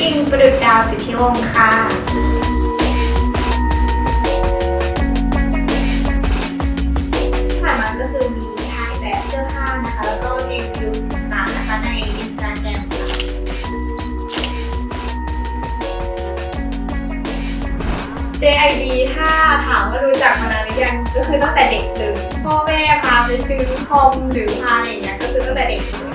ออิงประดุจดาวสิทธิวงศ์ค่ะผ่านมาก็คือมีถ่ายแบบเสื้อผ้านะคะ แล้วก็รีวิวสินค้านะคะใน Instagram ค่ะ JIB ถ้าถามว่ารู้จักมานานหรือยังก็คือตั้งแต่เด็กเลยพ่อแม่พาไปซื้อคอมหรือพาอะไรอย่างเงี้ยก็คือตั้งแต่เด็กเลย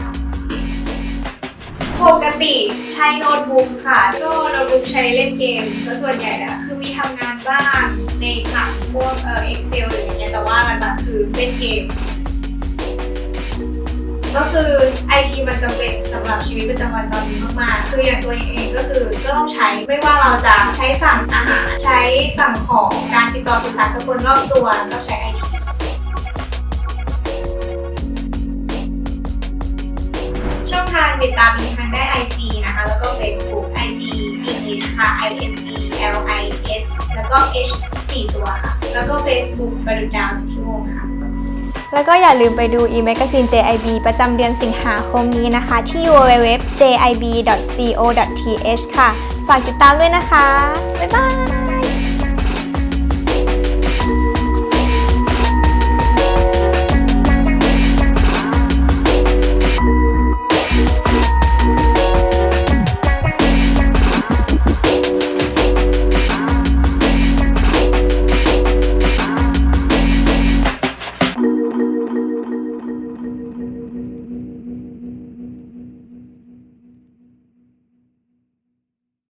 กติใช้โน้ตบุ๊กค่ะ ก็โน้ตบุ๊กใช้เล่นเกมซะส่วนใหญ่นะคะคือมีทำงานบ้างในค่ะพวกเอ่อ Excel หรืออย่างเงี้ยแต่ว่าหลักๆคือเล่นเกม ก็คือ IT มันจำเป็นสำหรับชีวิตประจำวันตอนนี้มากๆ คืออย่างตัวเองเองก็คือก็ต้องใช้ไม่ว่าเราจะใช้สั่งอาหารใช้สั่งของการติดต่อสื่อสารกับคนรอบตัวก็ใช้ IT ช่องทางติดตามมีทาง IG นะคะ แล้วก็ Facebook IG English ค่ะ I N G L I S แล้วก็ H 4ตัวค่ะ แล้วก็ Facebook บรุดาวสุธิวงศ์ค่ะ แล้วก็อย่าลืมไปดู e-magazine JIB ประจำเดือนสิงหาคมนี้นะคะ ที่ www.jib.co.th ค่ะ ฝากติดตามด้วยนะคะ บ๊ายบาย